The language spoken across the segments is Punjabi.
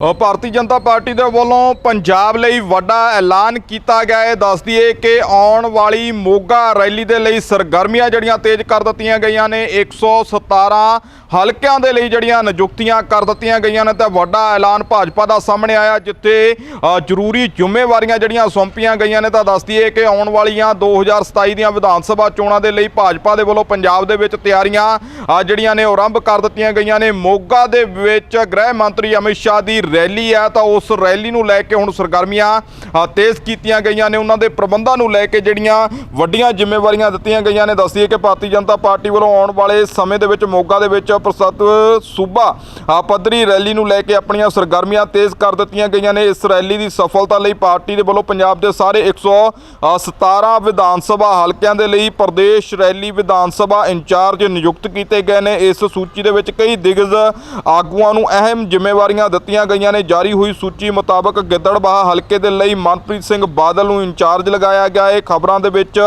ਭਾਰਤੀ ਜਨਤਾ ਪਾਰਟੀ ਦੇ ਵੱਲੋਂ ਪੰਜਾਬ ਲਈ ਵੱਡਾ ਐਲਾਨ ਕੀਤਾ ਗਿਆ। ਹੈ ਦੱਸ ਦਈਏ ਕਿ ਆਉਣ ਵਾਲੀ ਮੋਗਾ ਰੈਲੀ ਦੇ ਲਈ ਸਰਗਰਮੀਆਂ ਜਿਹੜੀਆਂ ਤੇਜ਼ ਕਰ ਦਿੱਤੀਆਂ ਗਈਆਂ ਨੇ 117 ਹਲਕਿਆਂ ਦੇ ਲਈ ਜਿਹੜੀਆਂ ਨਿਯੁਕਤੀਆਂ ਕਰ ਦਿੱਤੀਆਂ ਗਈਆਂ ਨੇ, ਤਾਂ ਵੱਡਾ ਐਲਾਨ ਭਾਜਪਾ ਦਾ ਸਾਹਮਣੇ ਆਇਆ, ਜਿੱਥੇ ਜ਼ਰੂਰੀ ਜ਼ਿੰਮੇਵਾਰੀਆਂ ਜਿਹੜੀਆਂ ਸੌਂਪੀਆਂ ਗਈਆਂ ਨੇ। ਤਾਂ ਦੱਸ ਦਈਏ ਕਿ ਆਉਣ ਵਾਲੀਆਂ 2027 ਦੀਆਂ ਵਿਧਾਨ ਸਭਾ ਚੋਣਾਂ ਦੇ ਲਈ ਭਾਜਪਾ ਦੇ ਵੱਲੋਂ ਪੰਜਾਬ ਦੇ ਵਿੱਚ ਤਿਆਰੀਆਂ ਜਿਹੜੀਆਂ ਨੇ ਉਹ ਆਰੰਭ ਕਰ ਦਿੱਤੀਆਂ ਗਈਆਂ ਨੇ। ਮੋਗਾ ਦੇ ਵਿੱਚ ਗ੍ਰਹਿ ਮੰਤਰੀ ਅਮਿਤ ਸ਼ਾਹ ਦੀ ਰੈਲੀ ਹੈ ਤਾਂ ਉਸ ਰੈਲੀ ਨੂੰ ਲੈ ਕੇ ਹੁਣ ਸਰਗਰਮੀਆਂ ਤੇਜ਼ ਕੀਤੀਆਂ ਗਈਆਂ ਨੇ। ਉਹਨਾਂ ਦੇ ਪ੍ਰਬੰਧਾਂ ਨੂੰ ਲੈ ਕੇ ਜਿਹੜੀਆਂ ਵੱਡੀਆਂ ਜ਼ਿੰਮੇਵਾਰੀਆਂ ਦਿੱਤੀਆਂ ਗਈਆਂ ਨੇ। ਦੱਸੀਏ ਕਿ ਭਾਰਤੀ ਜਨਤਾ ਪਾਰਟੀ ਵੱਲੋਂ ਆਉਣ ਵਾਲੇ ਸਮੇਂ ਦੇ ਵਿੱਚ ਮੋਗਾ ਦੇ ਵਿੱਚ ਪ੍ਰਸਤ ਸੂਬਾ ਪੱਧਰੀ ਰੈਲੀ ਨੂੰ ਲੈ ਕੇ ਆਪਣੀਆਂ ਸਰਗਰਮੀਆਂ ਤੇਜ਼ ਕਰ ਦਿੱਤੀਆਂ ਗਈਆਂ ਨੇ। ਇਸ ਰੈਲੀ ਦੀ ਸਫਲਤਾ ਲਈ ਪਾਰਟੀ ਦੇ ਵੱਲੋਂ ਪੰਜਾਬ ਦੇ ਸਾਰੇ 117 ਵਿਧਾਨ ਸਭਾ ਹਲਕਿਆਂ ਦੇ ਲਈ ਪ੍ਰਦੇਸ਼ ਰੈਲੀ ਵਿਧਾਨ ਸਭਾ ਇੰਚਾਰਜ ਨਿਯੁਕਤ ਕੀਤੇ ਗਏ ਨੇ। ਇਸ ਸੂਚੀ ਦੇ ਵਿੱਚ ਕਈ ਦਿਗਜ ਆਗੂਆਂ ਨੂੰ ਅਹਿਮ ਜ਼ਿੰਮੇਵਾਰੀਆਂ ਦਿੱਤੀਆਂ ਗਈਆਂ ਨੇ। ਜਾਰੀ ਹੋਈ ਸੂਚੀ ਮੁਤਾਬਕ ਗਿੱਦੜਬਾਹਾ ਹਲਕੇ ਦੇ ਲਈ ਮਨਪ੍ਰੀਤ ਸਿੰਘ ਬਾਦਲ ਨੂੰ ਇੰਚਾਰਜ ਲਗਾਇਆ ਗਿਆ। ਹੈ ਖਬਰਾਂ ਦੇ ਵਿੱਚ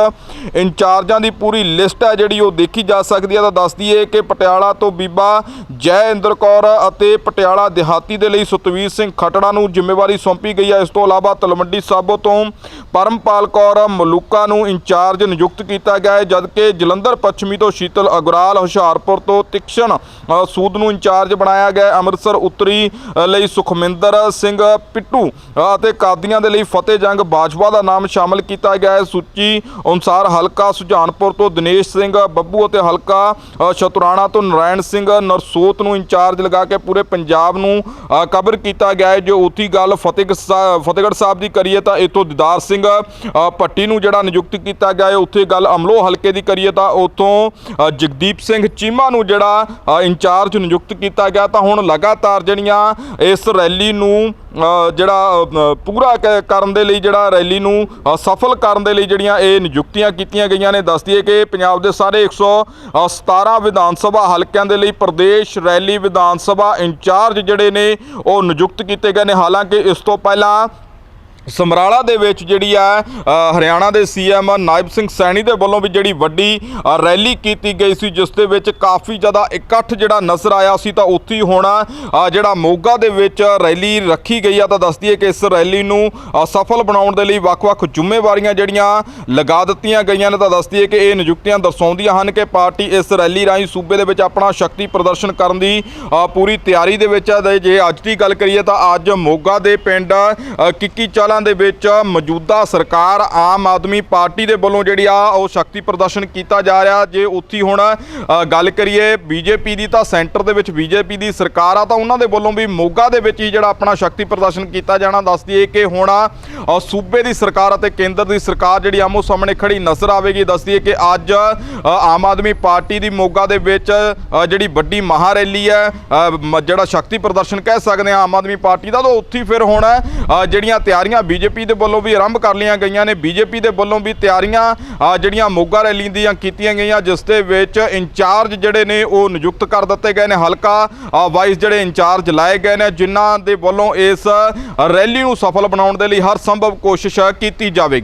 ਇੰਚਾਰਜਾਂ ਦੀ ਪੂਰੀ ਲਿਸਟ ਹੈ ਜਿਹੜੀ ਉਹ ਦੇਖੀ ਜਾ ਸਕਦੀ ਹੈ। ਤਾਂ ਦੱਸ ਦਈਏ ਕਿ ਪਟਿਆਲਾ ਤੋਂ ਬੀਬਾ ਜੈ ਇੰਦਰ ਕੌਰ ਅਤੇ ਪਟਿਆਲਾ ਦਿਹਾਤੀ ਦੇ ਲਈ ਸੁਤਵੀਰ ਸਿੰਘ ਖਟੜਾ ਨੂੰ ਜ਼ਿੰਮੇਵਾਰੀ ਸੌਂਪੀ ਗਈ ਹੈ। ਇਸ ਤੋਂ ਇਲਾਵਾ ਤਲਮੰਡੀ ਸਾਬੋ ਤੋਂ ਪਰਮਪਾਲ ਕੌਰ ਮਲੂਕਾ ਨੂੰ ਇੰਚਾਰਜ ਨਿਯੁਕਤ ਕੀਤਾ ਗਿਆ ਹੈ। ਜਦਕਿ ਜਲੰਧਰ ਪੱਛਮੀ ਤੋਂ ਸ਼ੀਤਲ ਅਗਰਾਲ ਹੁਸ਼ਿਆਰਪੁਰ ਤੋਂ ਤਿਕਸ਼ਨ ਸੂਦ ਨੂੰ ਇੰਚਾਰਜ ਬਣਾਇਆ ਗਿਆ ਅੰਮ੍ਰਿਤਸਰ ਉੱਤਰੀ ਲਈ ਸੁਖਮਿੰਦਰ ਸਿੰਘ ਪਿੱਟੂ ਅਤੇ ਕਾਦੀਆਂ ਦੇ ਲਈ ਫਤਿਹ ਜੰਗ ਬਾਜਵਾ ਦਾ ਨਾਮ ਸ਼ਾਮਲ ਕੀਤਾ ਗਿਆ ਹੈ। ਸੂਚੀ ਅਨੁਸਾਰ ਹਲਕਾ ਸੁਜਾਨਪੁਰ ਤੋਂ ਦਿਨੇਸ਼ ਸਿੰਘ ਬੱਬੂ ਅਤੇ ਹਲਕਾ ਅ, ਸ਼ਤੁਰਾਣਾ ਤੋਂ ਨਰਾਇਣ ਸਿੰਘ ਨਰਸੋਤ ਨੂੰ ਇੰਚਾਰਜ ਲਗਾ ਕੇ ਪੂਰੇ ਪੰਜਾਬ ਨੂੰ ਅ, ਕਵਰ ਕੀਤਾ ਗਿਆ ਹੈ। ਜੋ ਉਥੀ ਗੱਲ ਫਤਿਹਗੜ੍ਹ ਸਾ- ਫਤਿਹਗੜ੍ਹ ਸਾਹਿਬ ਦੀ ਕਰੀਏ ਤਾਂ ਇਥੋਂ ਦਿਦਾਰ ਸਿੰਘ ਅ, ਭੱਟੀ ਨੂੰ ਜਿਹੜਾ ਨਿਯੁਕਤ ਕੀਤਾ ਗਿਆ ਹੈ ਉੱਥੇ ਗੱਲ ਅਮਲੋ ਹਲਕੇ ਦੀ ਕਰੀਏ ਤਾਂ ਉਥੋਂ ਜਗਦੀਪ ਸਿੰਘ ਚੀਮਾ ਨੂੰ ਜਿਹੜਾ ਇੰਚਾਰਜ ਨਿਯੁਕਤ ਕੀਤਾ ਗਿਆ। ਤਾਂ ਹੁਣ ਲਗਾਤਾਰ ਜਿਹੜੀਆਂ ਇਸ ਰੈਲੀ ਨੂੰ ਜਿਹੜਾ ਪੂਰਾ ਕ- ਕਰਨ ਦੇ ਲਈ ਜਿਹੜਾ ਰੈਲੀ ਨੂੰ ਸਫਲ ਕਰਨ ਦੇ ਲਈ ਜਿਹੜੀਆਂ ਇਹ ਨਿਯੁਕਤੀਆਂ ਕੀਤੀਆਂ ਗਈਆਂ ਨੇ, ਦੱਸ ਦਈਏ ਕਿ ਪੰਜਾਬ ਦੇ ਸਾਰੇ 117 ਵਿਧਾਨ ਸਭਾ ਹਲਕਿਆਂ ਦੇ ਲਈ ਪ੍ਰਦੇਸ਼ ਰੈਲੀ ਵਿਧਾਨ ਸਭਾ ਇੰਚਾਰਜ ਜਿਹੜੇ ਨੇ, ਉਹ ਨਿਯੁਕਤ ਕੀਤੇ ਗਏ ਨੇ। ਹਾਲਾਂਕਿ ਇਸ ਤੋਂ ਪਹਿਲਾਂ ਸਮਰਾਲਾ ਦੇ ਵਿੱਚ ਜਿਹੜੀ ਆ ਹਰਿਆਣਾ ਦੇ ਸੀਐਮ ਨਾਇਬ ਸਿੰਘ ਸੈਣੀ ਦੇ ਵੱਲੋਂ ਵੀ ਜਿਹੜੀ ਵੱਡੀ ਰੈਲੀ ਕੀਤੀ ਗਈ ਸੀ, ਜਿਸ ਦੇ ਵਿੱਚ ਕਾਫੀ ਜ਼ਿਆਦਾ ਇਕੱਠ ਜਿਹੜਾ ਨਜ਼ਰ ਆਇਆ ਸੀ, ਤਾਂ ਉੱਥੇ ਹੀ ਹੁਣ ਜਿਹੜਾ ਮੋਗਾ ਦੇ ਵਿੱਚ ਰੈਲੀ ਰੱਖੀ ਗਈ ਆ, ਤਾਂ ਦੱਸਦੀ ਹੈ ਕਿ ਇਸ ਰੈਲੀ ਨੂੰ ਸਫਲ ਬਣਾਉਣ ਦੇ ਲਈ ਵੱਖ-ਵੱਖ ਜ਼ਿੰਮੇਵਾਰੀਆਂ ਜਿਹੜੀਆਂ ਲਗਾ ਦਿੱਤੀਆਂ ਗਈਆਂ ਨੇ, ਤਾਂ ਦੱਸਦੀ ਹੈ ਕਿ ਇਹ ਨਿਯੁਕਤੀਆਂ ਦਰਸਾਉਂਦੀਆਂ ਹਨ ਕਿ ਪਾਰਟੀ ਇਸ ਰੈਲੀ ਰਾਹੀਂ ਸੂਬੇ ਦੇ ਵਿੱਚ ਆਪਣਾ ਸ਼ਕਤੀ ਪ੍ਰਦਰਸ਼ਨ ਕਰਨ ਦੀ ਪੂਰੀ ਤਿਆਰੀ ਦੇ ਵਿੱਚ ਹੈ ਤੇ ਜੇ ਅੱਜ ਦੀ ਗੱਲ ਕਰੀਏ, ਤਾਂ ਅੱਜ ਮੋਗਾ ਦੇ ਪਿੰਡ ਕਿੱਕੀ ਚੱਲ ਦੇ ਵਿੱਚ ਮੌਜੂਦਾ ਸਰਕਾਰ ਆਮ ਆਦਮੀ ਪਾਰਟੀ ਦੇ ਵੱਲੋਂ ਜਿਹੜੀ ਆ ਉਹ ਸ਼ਕਤੀ ਪ੍ਰਦਰਸ਼ਨ ਕੀਤਾ ਜਾ ਰਿਹਾ। ਜੇ ਉੱਥੇ ਹੁਣ ਗੱਲ ਕਰੀਏ ਬੀਜੇਪੀ ਦੀ ਤਾਂ ਸੈਂਟਰ ਦੇ ਵਿੱਚ ਬੀਜੇਪੀ ਦੀ ਸਰਕਾਰ ਆ ਤਾਂ ਉਹਨਾਂ ਦੇ ਵੱਲੋਂ ਵੀ ਮੋਗਾ ਦੇ ਵਿੱਚ ਹੀ ਜਿਹੜਾ ਆਪਣਾ ਸ਼ਕਤੀ ਪ੍ਰਦਰਸ਼ਨ ਕੀਤਾ ਜਾਣਾ। ਦੱਸ ਦਈਏ ਕਿ ਹੁਣ ਸੂਬੇ ਦੀ ਸਰਕਾਰ ਅਤੇ ਕੇਂਦਰ ਦੀ ਸਰਕਾਰ ਜਿਹੜੀ ਆਮੋ ਸਾਹਮਣੇ ਖੜੀ ਨਜ਼ਰ ਆਵੇਗੀ। ਦੱਸ ਦਈਏ ਕਿ ਅੱਜ ਆਮ ਆਦਮੀ ਪਾਰਟੀ ਦੀ ਮੋਗਾ ਦੇ ਵਿੱਚ ਜਿਹੜੀ ਵੱਡੀ ਮਹਾ ਰੈਲੀ ਹੈ ਜਿਹੜਾ ਸ਼ਕਤੀ ਪ੍ਰਦਰਸ਼ਨ ਕਹਿ ਸਕਦੇ ਆ ਆਮ ਆਦਮੀ ਪਾਰਟੀ ਦਾ, ਤਾਂ ਉੱਥੇ ਫਿਰ ਹੁਣ ਜਿਹੜੀਆਂ ਤਿਆਰੀਆਂ ਬੀਜੇਪੀ ਦੇ ਵੱਲੋਂ ਵੀ ਆਰੰਭ ਕਰ ਲਈਆਂ ਗਈਆਂ ਨੇ, ਬੀਜੇਪੀ ਦੇ ਵੱਲੋਂ ਵੀ ਤਿਆਰੀਆਂ ਜਿਹੜੀਆਂ ਮੋਗਾ ਰੈਲੀ ਦੀਆਂ ਕੀਤੀਆਂ ਗਈਆਂ, ਜਿਸ ਦੇ ਵਿੱਚ ਇੰਚਾਰਜ ਜਿਹੜੇ ਨੇ ਉਹ ਨਿਯੁਕਤ ਕਰ ਦਿੱਤੇ ਗਏ ਨੇ। ਹਲਕਾ ਵਾਈਸ ਜਿਹੜੇ ਇੰਚਾਰਜ ਲਾਏ ਗਏ ਨੇ, ਜਿਨ੍ਹਾਂ ਦੇ ਵੱਲੋਂ ਇਸ ਰੈਲੀ ਨੂੰ ਸਫਲ ਬਣਾਉਣ ਦੇ ਲਈ ਹਰ ਸੰਭਵ ਕੋਸ਼ਿਸ਼ ਕੀਤੀ ਜਾਵੇਗੀ।